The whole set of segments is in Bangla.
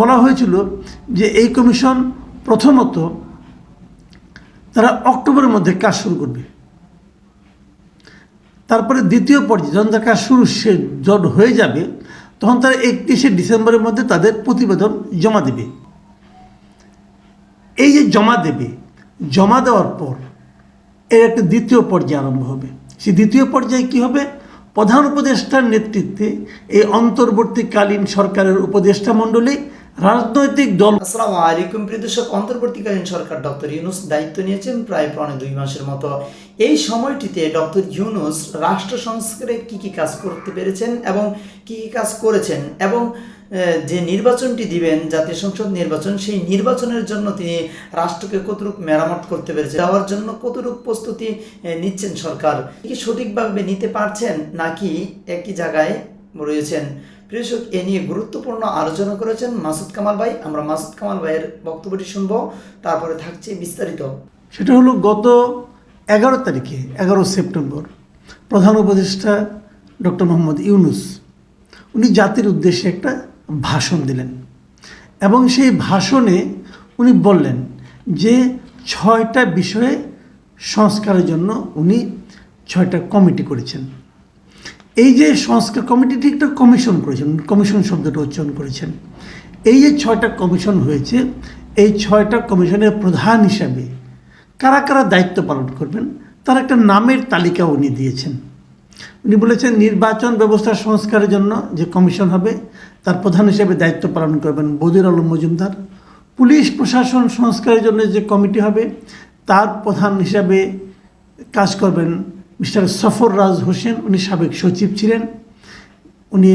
বলা হয়েছিল যে এই কমিশন প্রথমত তারা অক্টোবরের মধ্যে কাজ শুরু করবে। তারপরে দ্বিতীয় পর্যায়ে যখন তার কাজ শুরু সে জট হয়ে যাবে, তখন তারা একত্রিশে ডিসেম্বরের মধ্যে তাদের প্রতিবেদন জমা দেবে। এই যে জমা দেবে, জমা দেওয়ার পর এর একটা দ্বিতীয় পর্যায়ে আরম্ভ হবে। সেই দ্বিতীয় পর্যায়ে কি হবে? প্রধান উপদেষ্টার নেতৃত্বে এই অন্তর্বর্তীকালীন সরকারের উপদেষ্টা মণ্ডলী রাজনৈতিক দল আসসালামু আলাইকুম প্রিয় দর্শক, অন্তর্বর্তীকালীন সরকার ডক্টর ইউনুস দায়িত্ব নিয়েছেন প্রায় পৌনে দুই মাসের মতো। এই সময়টিতে ডক্টর ইউনুস রাষ্ট্র সংস্কারে কি কি কাজ করতে পেরেছেন এবং কি কি কাজ করেছেন এবং যে নির্বাচনটি দিবেন, জাতীয় সংসদ নির্বাচন, সেই নির্বাচনের জন্য তিনি রাষ্ট্রকে কতটুক মেরামত করতে পেরেছেন, দেওয়ার জন্য কতটুক প্রস্তুতি নিচ্ছেন সরকার? কি সঠিকভাবে নিতে পারছেন নাকি একই জায়গায় রয়েছেন? প্রিয় এ নিয়ে গুরুত্বপূর্ণ আলোচনা করেছেন মাসুদ কামাল ভাই। আমরা মাসুদ কামাল ভাইয়ের বক্তব্যটি শুনব, তারপরে থাকছে বিস্তারিত। সেটা হলো গত এগারো তারিখে, এগারো সেপ্টেম্বর, প্রধান উপদেষ্টা ডক্টর মোহাম্মদ ইউনুস, উনি জাতির উদ্দেশ্যে একটা ভাষণ দিলেন। এবং সেই ভাষণে উনি বললেন যে ছয়টা বিষয়ে সংস্কারের জন্য উনি ছয়টা কমিটি করেছেন। এই যে সংস্কার কমিটিটি একটা কমিশন করেছেন, কমিশন শব্দটা উচ্চারণ করেছেন। এই যে ছয়টা কমিশন হয়েছে, এই ছয়টা কমিশনের প্রধান হিসাবে কারা কারা দায়িত্ব পালন করবেন, তার একটা নামের তালিকা উনি দিয়েছেন। উনি বলেছেন, নির্বাচন ব্যবস্থা সংস্কারের জন্য যে কমিশন হবে, তার প্রধান হিসেবে দায়িত্ব পালন করবেন বদির আলম মজুমদার। পুলিশ প্রশাসন সংস্কারের জন্য যে কমিটি হবে, তার প্রধান হিসাবে কাজ করবেন মিস্টার সফর রাজ হোসেন, উনি সাবেক সচিব ছিলেন। উনি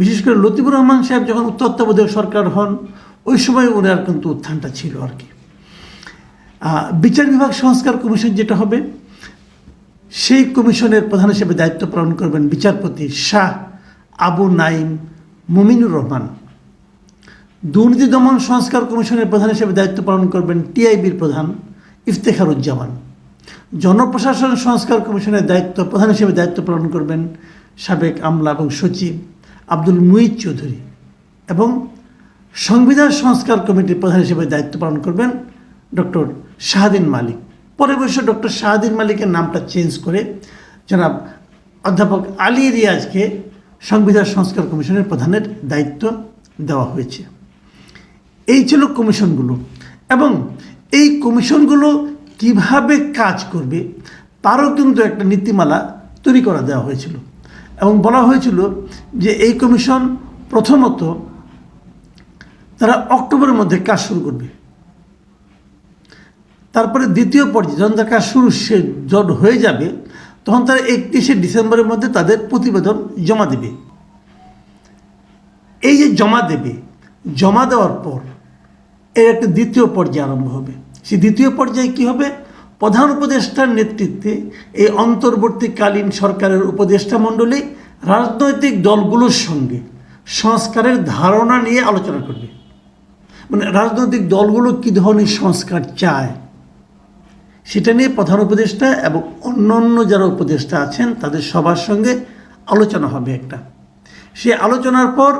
বিশেষ করে লতিফুর রহমান সাহেব যখন তত্ত্বাবধায়ক সরকার হন, ওই সময় ওনার কিন্তু উত্থানটা ছিল আর কি। বিচার বিভাগ সংস্কার কমিশন যেটা হবে, সেই কমিশনের প্রধান হিসেবে দায়িত্ব পালন করবেন বিচারপতি শাহ আবু নাইম মুমিনুর রহমান। দুর্নীতি দমন সংস্কার কমিশনের প্রধান হিসেবে দায়িত্ব পালন করবেন টিআইবির প্রধান ইফতেখারুজ্জামান। জনপ্রশাসন সংস্কার কমিশনের দায়িত্ব, প্রধান হিসেবে দায়িত্ব পালন করবেন সাবেক আমলা এবং সচিব আব্দুল মুইদ চৌধুরী এবং সংবিধান সংস্কার কমিটির প্রধান হিসেবে দায়িত্ব পালন করবেন ডক্টর শাহাদিন মালিক। পরে অবশ্য ডক্টর শাহাদিন মালিকের নামটা চেঞ্জ করে জনাব অধ্যাপক আলী রিয়াজকে সংবিধান সংস্কার কমিশনের প্রধানের দায়িত্ব দেওয়া হয়েছে। এই ছিল কমিশনগুলো এবং এই কমিশনগুলো কীভাবে কাজ করবে, তারও কিন্তু একটা নীতিমালা তৈরি করা দেওয়া হয়েছিল। এবং বলা হয়েছিল যে এই কমিশন প্রথমত তারা অক্টোবরের মধ্যে কাজ শুরু করবে। তারপরে দ্বিতীয় পর্যায়ে যখন তার কাজ শুরু সে যখন হয়ে যাবে, তখন তারা একত্রিশে ডিসেম্বরের মধ্যে তাদের প্রতিবেদন জমা দেবে। এই যে জমা দেবে, জমা দেওয়ার পর এর একটা দ্বিতীয় পর্যায়ে আরম্ভ হবে। সেই দ্বিতীয় পর্যায়ে কি হবে? প্রধান উপদেষ্টার নেতৃত্বে এই অন্তর্বর্তীকালীন সরকারের উপদেষ্টা মণ্ডলী রাজনৈতিক দলগুলোর সঙ্গে সংস্কারের ধারণা নিয়ে আলোচনা করবে। মানে রাজনৈতিক দলগুলো কী ধরনের সংস্কার চায়? সেটা নিয়ে প্রধান উপদেষ্টা এবং অন্যান্য যারা উপদেষ্টা আছেন, তাদের সবার সঙ্গে আলোচনা হবে একটা। সে আলোচনার পর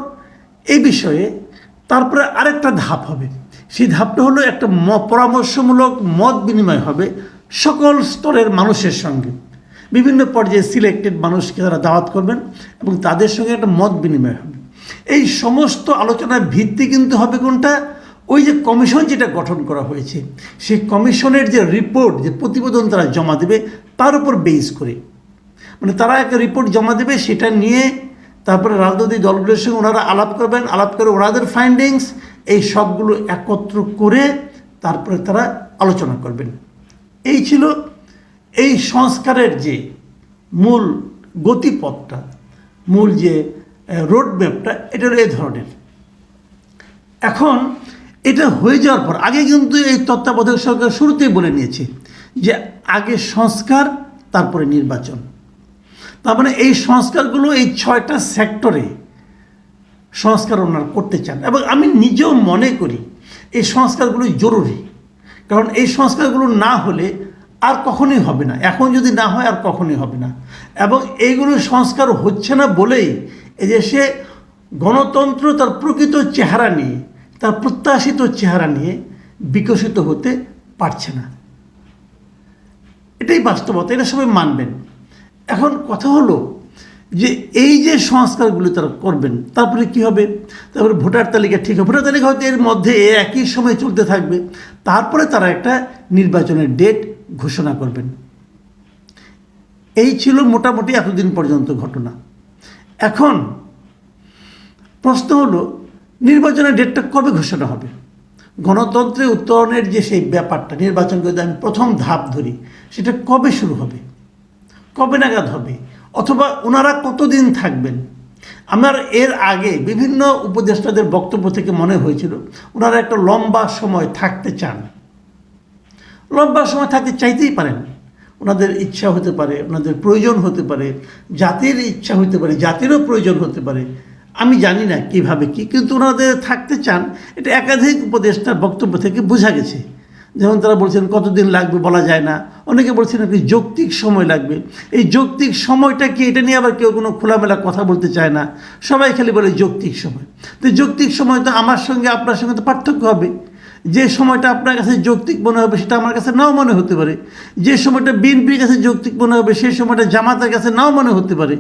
এই বিষয়ে তারপরে আরেকটা ধাপ হবে। সেই ধাপটা হলো একটা পরামর্শমূলক মত বিনিময় হবে সকল স্তরের মানুষের সঙ্গে। বিভিন্ন পর্যায়ে সিলেক্টেড মানুষকে তারা দাওয়াত করবেন এবং তাদের সঙ্গে একটা মত বিনিময় হবে। এই সমস্ত আলোচনার ভিত্তি কিন্তু হবে কোনটা? ওই যে কমিশন যেটা গঠন করা হয়েছে, সেই কমিশনের যে রিপোর্ট যে প্রতিবেদন তারা জমা দেবে, তার উপর বেস করে। মানে তারা একটা রিপোর্ট জমা দেবে, সেটা নিয়ে তারপরে রাজনৈতিক দলগুলোর সঙ্গে ওনারা আলাপ করবেন, আলাপ করে ওনাদের ফাইন্ডিংস এই সবগুলো একত্র করে তারপরে তারা আলোচনা করবেন। এই ছিল এই সংস্কারের যে মূল গতিপথটা, মূল যে রোড ম্যাপটা এটা এই ধরনের। এখন এটা হয়ে যাওয়ার পর, আগে কিন্তু এই তত্ত্বাবধায়ক সরকার শুরুতেই বলে নিয়েছে যে আগে সংস্কার, তারপরে নির্বাচন। তার মানে এই সংস্কারগুলো এই ছয়টা সেক্টরে সংস্কার ওনারা করতে চান। এবং আমি নিজেও মনে করি এই সংস্কারগুলো জরুরি। কারণ এই সংস্কারগুলো না হলে আর কখনোই হবে না। এখন যদি না হয় আর কখনোই হবে না। এবং এইগুলো সংস্কার হচ্ছে না বলেই এই দেশে গণতন্ত্র তার প্রকৃত চেহারা নিয়ে, তার প্রত্যাশিত চেহারা নিয়ে বিকশিত হতে পারছে না। এটাই বাস্তবতা, এটা সবাই মানবেন। এখন কথা হলো যে এই যে সংস্কারগুলো তারা করবেন, তারপরে কি হবে? তারপরে ভোটার তালিকা ঠিক হবে। ভোটার তালিকা হয়তো এর মধ্যে একই সময় চলতে থাকবে। তারপরে তারা একটা নির্বাচনের ডেট ঘোষণা করবেন। এই ছিল মোটামুটি এতদিন পর্যন্ত ঘটনা। এখন প্রশ্ন হলো, নির্বাচনের ডেটটা কবে ঘোষণা হবে? গণতন্ত্রে উত্তরণের যে সেই ব্যাপারটা নির্বাচন যদি আমি প্রথম ধাপ ধরি, সেটা কবে শুরু হবে? কবে নাগাদ হবে? অথবা ওনারা কতদিন থাকবেন? আমার এর আগে বিভিন্ন উপদেষ্টাদের বক্তব্য থেকে মনে হয়েছিল ওনারা একটা লম্বা সময় থাকতে চান। লম্বা সময় থাকতে চাইতেই পারেন। ওনাদের ইচ্ছা হতে পারে ওনাদের প্রয়োজন হতে পারে, জাতির ইচ্ছা হতে পারে, জাতিরও প্রয়োজন হতে পারে। আমি জানি না কীভাবে কি, কিন্তু ওনাদের থাকতে চান, এটা একাধিক উপদেষ্টার বক্তব্য থেকে বোঝা গেছে। যেমন তারা বলছেন, কতদিন লাগবে? বলা যায় না। অনেকে বলছেন একটি যৌক্তিক সময় লাগবে। এই যৌক্তিক সময়টা কি, এটা নিয়ে আবার কেউ কোনো খোলামেলা কথা বলতে চায় না। সবাই খালি বলে যৌক্তিক সময়। তো যৌক্তিক সময় তো আমার সঙ্গে, আপনার সঙ্গে তো পার্থক্য হবে। যে সময়টা আপনার কাছে যৌক্তিক মনে হবে, সেটা আমার কাছে নাও মনে হতে পারে। যে সময়টা বিএনপির কাছে যৌক্তিক মনে হবে, সেই সময়টা জামাতের কাছে নাও মনে হতে পারে।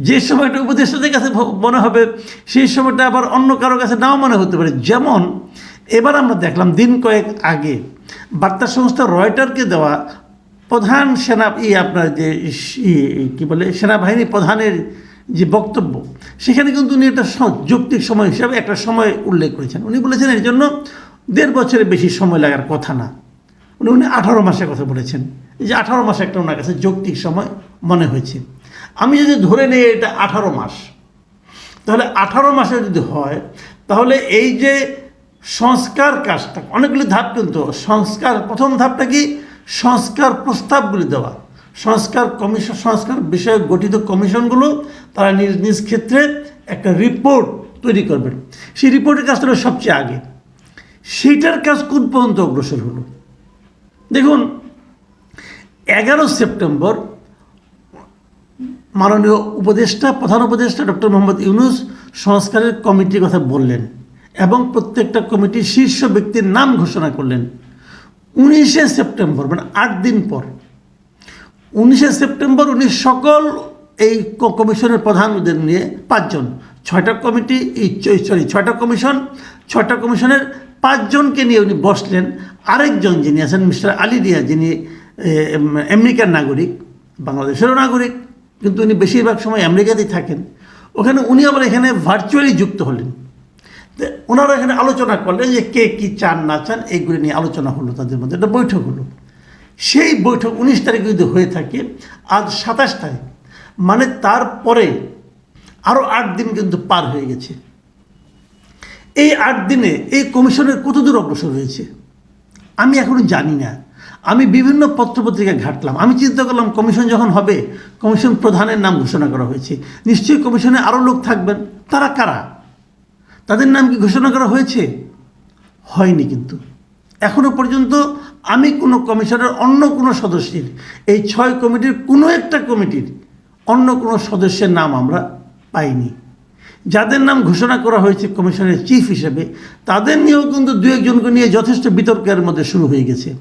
যে সময়টা উপদেষ্টাদের কাছে মনে হবে, সেই সময়টা আবার অন্য কারও কাছে নাও মনে হতে পারে। যেমন এবার আমরা দেখলাম দিন কয়েক আগে বার্তা সংস্থা রয়টারকে দেওয়া প্রধান সেনা ই আপনার যে কি বলে, সেনাবাহিনী প্রধানের যে বক্তব্য, সেখানে কিন্তু উনি একটা যৌক্তিক সময় হিসাবে একটা সময় উল্লেখ করেছেন। উনি বলেছেন এর জন্য দেড় বছরের বেশি সময় লাগার কথা না। উনি উনি আঠারো মাসের কথা বলেছেন। যে আঠারো মাস একটা ওনার কাছে যৌক্তিক সময় মনে হয়েছে। আমি যদি ধরে নিই এটা আঠারো মাস, তাহলে আঠারো মাসে যদি হয়, তাহলে এই যে সংস্কার কাজটা অনেকগুলি ধাপ কিন্তু সংস্কার, প্রথম ধাপটা কি? সংস্কার প্রস্তাবগুলি দেওয়া। সংস্কার কমিশন, সংস্কার বিষয়ক গঠিত কমিশনগুলো তারা নিজ নিজ ক্ষেত্রে একটা রিপোর্ট তৈরি করবেন। সেই রিপোর্টের কাজটা হলো সবচেয়ে আগে। সেইটার কাজ কোন পর্যন্ত অগ্রসর হলো? দেখুন, এগারো সেপ্টেম্বর মাননীয় উপদেষ্টা, প্রধান উপদেষ্টা ডক্টর মোহাম্মদ ইউনুস সংস্কারের কমিটির কথা বললেন। এবং প্রত্যেকটা কমিটির শীর্ষ ব্যক্তির নাম ঘোষণা করলেন। উনিশে সেপ্টেম্বর মানে আট দিন পর। উনিশে সেপ্টেম্বর উনি সকল এই কমিশনের প্রধানদের নিয়ে পাঁচজন, ছয়টা কমিটি সরি, ছয়টা কমিশন, ছয়টা কমিশনের পাঁচজনকে নিয়ে উনি বসলেন। আরেকজন যিনি আছেন, মিস্টার আলী রিয়া, যিনি আমেরিকার নাগরিক, বাংলাদেশেরও নাগরিক, কিন্তু উনি বেশিরভাগ সময় আমেরিকাতেই থাকেন। ওখানে উনি আবার এখানে ভার্চুয়ালি যুক্ত হলেন। ওনারা এখানে আলোচনা করলেন যে কে কী চান, না চান, এইগুলি নিয়ে আলোচনা হলো তাদের মধ্যে। একটা বৈঠক হলো। সেই বৈঠক উনিশ তারিখে যদি হয়ে থাকে, আজ সাতাশ তারিখ মানে তারপরে আরও আট দিন কিন্তু পার হয়ে গেছে। এই আট দিনে এই কমিশনের কতদূর অগ্রসর হয়েছে? আমি এখনও জানি না। আমি বিভিন্ন পত্রপত্রিকা ঘাটলাম। আমি চিন্তা করলাম, কমিশন যখন হবে, কমিশন প্রধানের নাম ঘোষণা করা হয়েছে। নিশ্চয়ই কমিশনে আরও লোক থাকবেন। তারা কারা? তাদের নাম কি ঘোষণা করা হয়েছে? হয়নি কিন্তু। এখনও পর্যন্ত আমি কোনো কমিশনের অন্য কোনো সদস্যের, এই ছয় কমিটির কোনো একটা কমিটির অন্য কোনো সদস্যের নাম আমরা পাইনি। যাদের নাম ঘোষণা করা হয়েছে কমিশনের চিফ হিসেবে, তাদের নিয়েও কিন্তু দু একজনকে নিয়ে যথেষ্ট বিতর্কের মধ্যে শুরু হয়ে গেছে।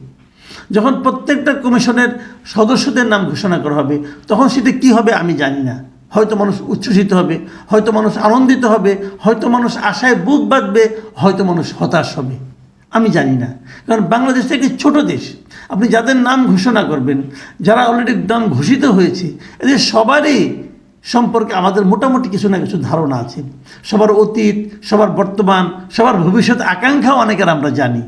যখন প্রত্যেকটা কমিশনের সদস্যদের নাম ঘোষণা করা হবে, তখন সেটা কি হবে আমি জানি না। হয়তো মানুষ উচ্ছ্বসিত হবে, হয়তো মানুষ আনন্দিত হবে, হয়তো মানুষ আশায় বুক বাঁধবে, হয়তো মানুষ হতাশ হবে। আমি জানি না। কারণ বাংলাদেশ একটি ছোট দেশ। আপনি যাদের নাম ঘোষণা করবেন, যারা অলরেডি নাম ঘোষিত হয়েছে, এদের সবারই সম্পর্কে আমাদের মোটামুটি কিছু না কিছু ধারণা আছে। সবার অতীত, সবার বর্তমান, সবার ভবিষ্যৎ আকাঙ্ক্ষাও অনেকের আমরা জানি।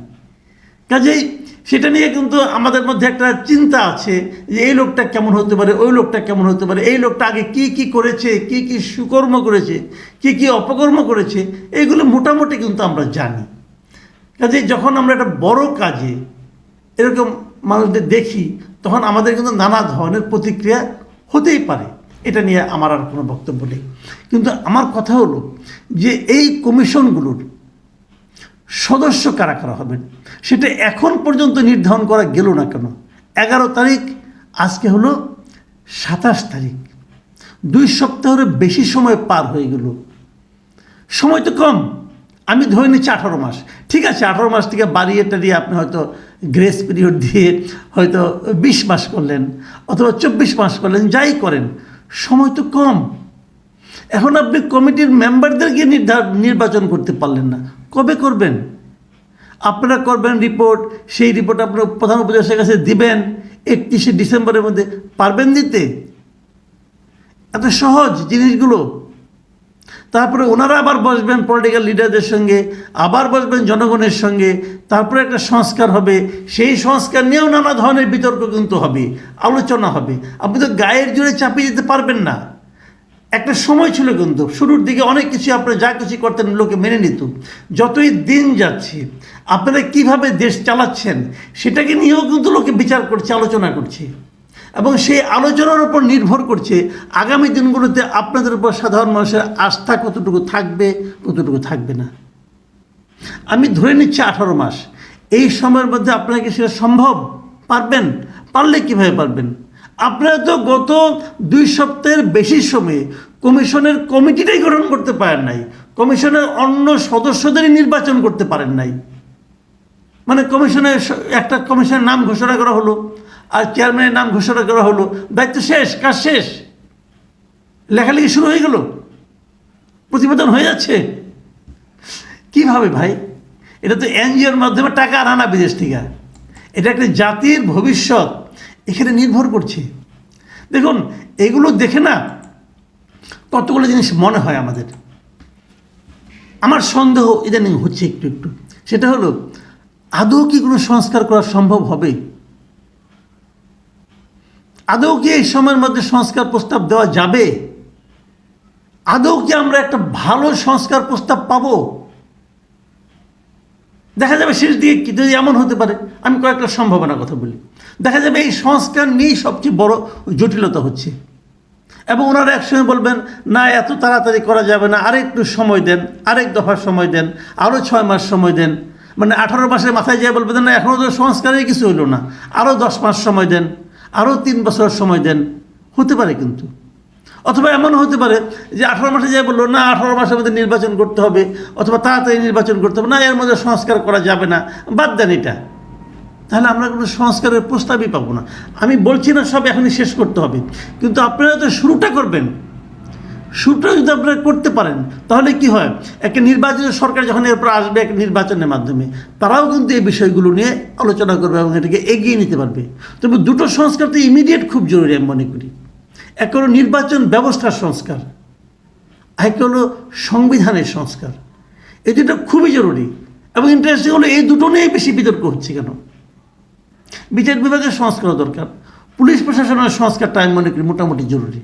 কাজেই সেটা নিয়ে কিন্তু আমাদের মধ্যে একটা চিন্তা আছে যে এই লোকটা কেমন হতে পারে, ওই লোকটা কেমন হতে পারে, এই লোকটা আগে কি কি করেছে, কি কি সুকর্ম করেছে, কি কি অপকর্ম করেছে এইগুলো মোটামুটি কিন্তু আমরা জানি। কাজে যখন আমরা একটা বড় কাজে এরকম মানুষদের দেখি, তখন আমাদের কিন্তু নানা ধরনের প্রতিক্রিয়া হতেই পারে। এটা নিয়ে আমার আর কোনো বক্তব্য নেই। কিন্তু আমার কথা হলো যে এই কমিশনগুলোর সদস্য কারা কারা হবেন? সেটা এখন পর্যন্ত নির্ধারণ করা গেল না কেন? এগারো তারিখ, আজকে হলো সাতাশ তারিখ। দুই সপ্তাহের বেশি সময় পার হয়ে গেল। সময় তো কম। আমি ধরে নিচ্ছি আঠারো মাস। ঠিক আছে, আঠারো মাস থেকে বাড়িয়ে টাড়িয়ে আপনি হয়তো গ্রেস পিরিয়ড দিয়ে হয়তো বিশ মাস করলেন অথবা চব্বিশ মাস করলেন, যাই করেন। সময় তো কম। এখন আপনি কমিটির মেম্বারদেরকে নির্ধার- নির্বাচন করতে পারলেন না। কবে করবেন? আপনারা করবেন রিপোর্ট সেই রিপোর্ট আপনার প্রধান উপদেষ্টার কাছে দিবেন, একত্রিশে ডিসেম্বরের মধ্যে। পারবেন দিতে? এত সহজ জিনিসগুলো। তারপরে ওনারা আবার বসবেন পলিটিক্যাল লিডারদের সঙ্গে, আবার বসবেন জনগণের সঙ্গে। তারপরে একটা সংস্কার হবে। সেই সংস্কার নিয়েও নানা ধরনের বিতর্ক কিন্তু হবে, আলোচনা হবে। আপনি তো গায়ের জোরে চাপিয়ে দিতে পারবেন না। একটা সময় ছিল কিন্তু, শুরুর দিকে অনেক কিছু আপনারা যা কিছু করতেন লোকে মেনে নিত। যতই দিন যাচ্ছে, আপনারা কীভাবে দেশ চালাচ্ছেন, সেটাকে নিয়েও কিন্তু লোকে বিচার করছে, আলোচনা করছে। এবং সেই আলোচনার উপর নির্ভর করছে আগামী দিনগুলোতে আপনাদের উপর সাধারণ মানুষের আস্থা কতটুকু থাকবে কতটুকু থাকবে না। আমি ধরে নিচ্ছি আঠারো মাস। এই সময়ের মধ্যে আপনারা কি সেটা সম্ভব পারবেন? পারলে কীভাবে পারবেন? আপনারা তো গত দুই সপ্তাহের বেশি সময়ে কমিশনের কমিটিটাই গঠন করতে পারেন নাই, কমিশনের অন্য সদস্যদেরই নির্বাচন করতে পারেন নাই। মানে কমিশনের একটা কমিশনের নাম ঘোষণা করা হলো, আর চেয়ারম্যানের নাম ঘোষণা করা হলো। দায়িত্ব শেষ, কাজ শেষ। লেখালেখি শুরু হয়ে গেল। প্রতিবেদন হয়ে যাচ্ছে। কীভাবে ভাই? এটা তো এনজিওর মাধ্যমে টাকা আনা বিদেশ থেকে। এটা একটা জাতির ভবিষ্যৎ। এখানে নির্ভর করছে। দেখুন, এগুলো দেখে না কতগুলো জিনিস মনে হয় আমাদের। আমার সন্দেহ ইদানিং হচ্ছে একটু একটু। সেটা হলো, আদৌ কি কোনো সংস্কার করা সম্ভব হবে? আদৌ কি এই সময়ের মধ্যে সংস্কার প্রস্তাব দেওয়া যাবে? আদৌ কি আমরা একটা ভালো সংস্কার প্রস্তাব পাবো? দেখা যাবে শেষ দিকে কি যদি এমন হতে পারে, আমি কয়েকটা সম্ভাবনার কথা বলি। দেখা যাবে এই সংস্কার নিয়েই সবচেয়ে বড় জটিলতা হচ্ছে। এবং ওনারা একসঙ্গে বলবেন, না, এত তাড়াতাড়ি করা যাবে না, আরেকটু সময় দেন, আরেক দফার সময় দেন আরও ছয় মাস সময় দেন। মানে আঠারো মাসের মাথায় যেয়ে বলবেন, না এখনও তো সংস্কারের কিছু হইল না আরও দশ মাস সময় দেন আরও তিন বছর সময় দেন। হতে পারে কিন্তু। অথবা এমন হতে পারে যে আঠারো মাসে যাই বলল, না, আঠারো মাসের মধ্যে নির্বাচন করতে হবে। অথবা তাড়াতাড়ি নির্বাচন করতে হবে। না, এর মধ্যে সংস্কার করা যাবে না। বাদ দেন এটা। তাহলে আমরা কোনো সংস্কারের প্রস্তাবই পাবো না। আমি বলছি না সব এখনই শেষ করতে হবে। কিন্তু আপনারা তো শুরুটা করবেন। শুরুটা যদি আপনারা করতে পারেন, তাহলে কি হয়? একটা নির্বাচিত সরকার যখন এরপর আসবে একটা নির্বাচনের মাধ্যমে, তারাও কিন্তু এই বিষয়গুলো নিয়ে আলোচনা করবে এবং এটাকে এগিয়ে নিতে পারবে। তবে দুটো সংস্কার তো ইমিডিয়েট খুব জরুরি আমি মনে করি। এক হলো নির্বাচন ব্যবস্থার সংস্কার, এক হলো সংবিধানের সংস্কার। এই দুটো খুবই জরুরি এবং ইন্টারেস্টিং হলো এই দুটো নিয়েই বেশি বিতর্ক হচ্ছে কেন? বিচার বিভাগের সংস্কার দরকার, পুলিশ প্রশাসনের সংস্কারটা আমি মনে করি মোটামুটি জরুরি।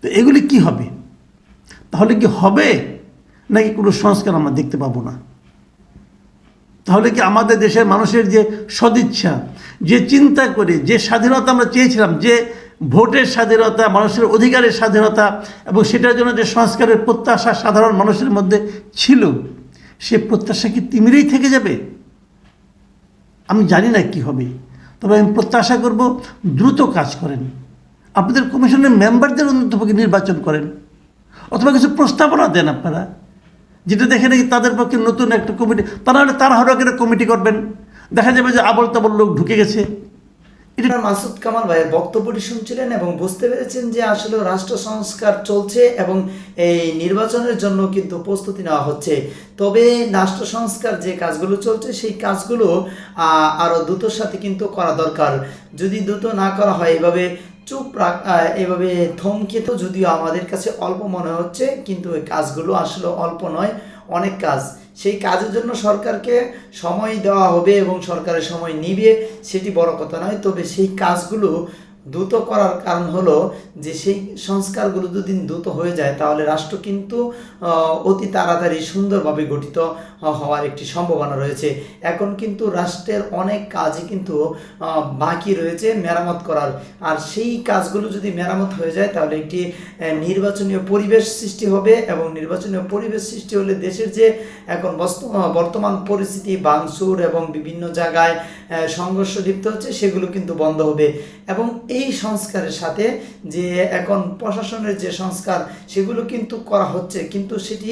তো এগুলি কি হবে? তাহলে কি হবে নাকি কোনো সংস্কার আমরা দেখতে পাবো না? তাহলে কি আমাদের দেশের মানুষের যে সদিচ্ছা, যে চিন্তা করে, যে স্বাধীনতা আমরা চেয়েছিলাম যে ভোটের স্বাধীনতা, মানুষের অধিকারের স্বাধীনতা এবং সেটার জন্য যে সংস্কারের প্রত্যাশা সাধারণ মানুষের মধ্যে ছিল, সে প্রত্যাশা কি তিমিরেই থেকে যাবে? আমি জানি না কি হবে। তবে আমি প্রত্যাশা করব দ্রুত কাজ করেন। আপনাদের কমিশনের মেম্বারদের অন্ততপক্ষে নির্বাচন করেন। অথবা কিছু প্রস্তাবনা দেন আপনারা। যেটা দেখে নাকি তাদের পক্ষে নতুন একটা কমিটি, তারা হলে তারা হরকের কমিটি করবেন। দেখা যাবে যে আবল তাবল লোক ঢুকে গেছে। এটা মাসুদ কামাল ভাইয়ের বক্তব্যটি শুনছিলেন এবং বুঝতে পেরেছেন যে আসলে রাষ্ট্র সংস্কার চলছে এবং এই নির্বাচনের জন্য কিন্তু প্রস্তুতি নেওয়া হচ্ছে। তবে রাষ্ট্র সংস্কার যে কাজগুলো চলছে, সেই কাজগুলো আরও আরও দ্রুতর সাথে কিন্তু করা দরকার। যদি দ্রুত না করা হয়, এভাবে চুপ রাখ এভাবে থমকে তো যদিও আমাদের কাছে অল্প মনে হচ্ছে, কিন্তু এই কাজগুলো আসলে অল্প নয়, অনেক কাজ। সেই কাজের জন্য সরকারকে সময় দেওয়া হবে এবং সরকারের সময় নিবে, সেটি বড় কথা নয়। তবে সেই কাজগুলো দ্রুত করার কারণ হলো যে সেই সংস্কারগুলো যদি দ্রুত হয়ে যায়, তাহলে রাষ্ট্র কিন্তু অতি তাড়াতাড়ি সুন্দরভাবে গঠিত হওয়ার একটি সম্ভাবনা রয়েছে। এখন কিন্তু রাষ্ট্রের অনেক কাজই কিন্তু বাকি রয়েছে মেরামত করার। আর সেই কাজগুলো যদি মেরামত হয়ে যায়, তাহলে একটি নির্বাচনীয় পরিবেশ সৃষ্টি হবে এবং নির্বাচনীয় পরিবেশ সৃষ্টি হলে দেশের যে এখন বর্তমান পরিস্থিতি, বাংসুর এবং বিভিন্ন জায়গায় সংঘর্ষ লিপ্ত হচ্ছে, সেগুলো কিন্তু বন্ধ হবে। এবং এই সংস্কারের সাথে যে এখন প্রশাসনের যে সংস্কার, সেগুলো কিন্তু করা হচ্ছে। কিন্তু সেটি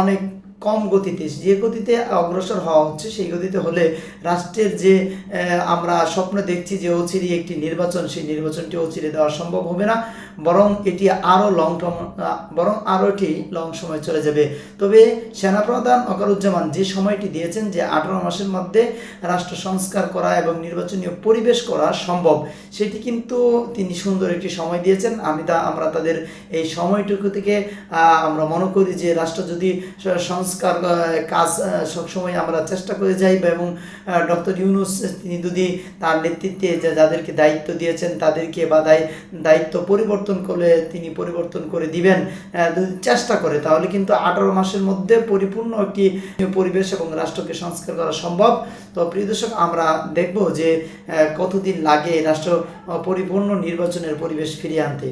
অনেক কম গতিতে, যে গতিতে অগ্রসর হওয়া হচ্ছে, সেই গতিতে হলে রাষ্ট্রের যে আমরা স্বপ্ন দেখছি যে অচিরে একটি নির্বাচন, সেই নির্বাচনটি অচিরে দেওয়া সম্ভব হবে না। বরং এটি আরও লং টার্ম বরং আরও এটি লং সময় চলে যাবে। তবে সেনাপ্রধান অকারুজ্জামান যে সময়টি দিয়েছেন যে আঠারো মাসের মধ্যে রাষ্ট্র সংস্কার করা এবং নির্বাচনীয় পরিবেশ করা সম্ভব, সেটি কিন্তু তিনি সুন্দর একটি সময় দিয়েছেন। আমি তা, আমরা তাদের এই সময়টুকু থেকে আমরা মনে করি যে রাষ্ট্র যদি সংস্কার কাজ সবসময় আমরা চেষ্টা করে যাই এবং ডক্টর ইউনুস, তিনি যদি তার নেতৃত্বে যাদেরকে দায়িত্ব দিয়েছেন তাদেরকে বা দায়, দায়িত্ব পরিবর্তন করলে তিনি পরিবর্তন করে দিবেন চেষ্টা করে, তাহলে কিন্তু আঠারো মাসের মধ্যে পরিপূর্ণ একটি পরিবেশ এবং রাষ্ট্রকে সংস্কার করা সম্ভব। তো প্রিয় দর্শক, আমরা দেখব যে কতদিন লাগে রাষ্ট্র পরিপূর্ণ নির্বাচনের পরিবেশ ফিরিয়ে আনতে।